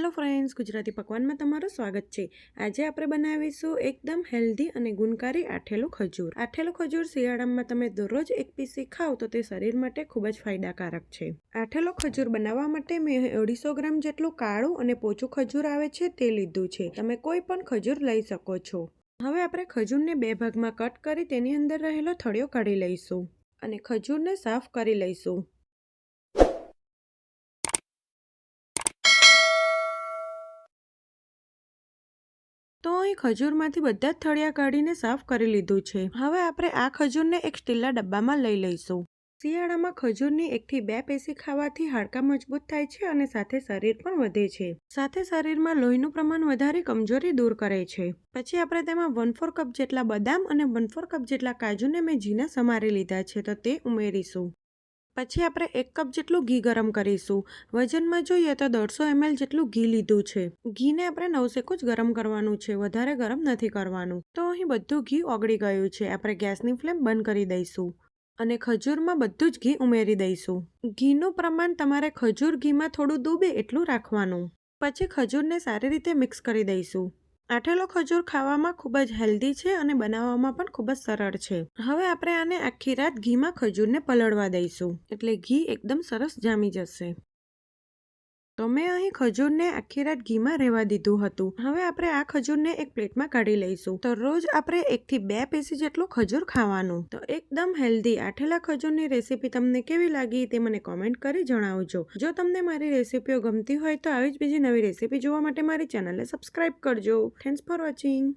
Hello friends Gujarati પકવાનમાં તમારું સ્વાગત છે. આજે આપણે બનાવીશું એકદમ હેલ્ધી અને ગુણકારી આઠેલું ખજૂર. આઠેલું ખજૂર શિયાળામાં તમે દરરોજ એક પીસી ખાઓ તો તે શરીર માટે ખૂબ જ ફાયદાકારક છે. આઠેલો ખજૂર બનાવવા માટે મેં અઢીસો ગ્રામ જેટલું કાળું અને પોચું ખજૂર આવે છે તે લીધું છે. તમે કોઈ પણ ખજૂર લઈ શકો છો. હવે આપણે ખજૂરને બે ભાગમાં કટ કરી તેની અંદર રહેલો થળિયો કાઢી લઈશું અને ખજૂરને સાફ કરી લઈશું. તો અહીં ખજૂરમાંથી બધા જ થળિયા કાઢીને સાફ કરી લીધું છે. હવે આપણે આ ખજૂરને એક સ્ટીલના ડબ્બામાં લઈ લઈશું. શિયાળામાં ખજૂરની એકથી બે પેસી ખાવાથી હાડકાં મજબૂત થાય છે અને સાથે શરીર પણ વધે છે. સાથે શરીરમાં લોહીનું પ્રમાણ વધારી કમજોરી દૂર કરે છે. પછી આપણે તેમાં વન ફોર કપ જેટલા બદામ અને વન ફોર કપ જેટલા કાજુને મેં ઝીણા સમારી લીધા છે તો તે ઉમેરીશું. પછી આપણે એક કપ જેટલું ઘી ગરમ કરીશું. વજનમાં જોઈએ તો દોઢસો એમએલ જેટલું ઘી લીધું છે. ઘીને આપણે નવસેકું જ ગરમ કરવાનું છે, વધારે ગરમ નથી કરવાનું. તો અહીં બધું ઘી ઓગળી ગયું છે, આપણે ગેસની ફ્લેમ બંધ કરી દઈશું. અને ખજૂરમાં બધું જ ઘી ઉમેરી દઈશું. ઘીનું પ્રમાણ તમારે ખજૂર ઘીમાં થોડું ડૂબે એટલું રાખવાનું. પછી ખજૂરને સારી રીતે મિક્સ કરી દઈશું. આઠેલો ખજૂર ખાવામાં ખૂબ જ હેલ્ધી છે અને બનાવવામાં પણ ખૂબ જ સરળ છે. હવે આપણે આને આખી રાત ઘીમાં ખજૂરને પલળવા દઈશું. એટલે ઘી એકદમ સરસ જામી જશે. તો મેં અહીં ખજૂરને આખી રાત ઘીમાં રહેવા દીધું હતું. હવે આપણે આ ખજૂરને એક પ્લેટમાં કાઢી લઈશું. તો રોજ આપણે એકથી બે પેસી જેટલું ખજૂર ખાવાનું. તો એકદમ હેલ્ધી આઠેલા ખજૂરની રેસીપી તમને કેવી લાગી તે મને કોમેન્ટ કરી જણાવજો. જો તમને મારી રેસીપીઓ ગમતી હોય તો આવી જ બીજી નવી રેસીપી જોવા માટે મારી ચેનલને સબસ્ક્રાઈબ કરજો. Thanks for watching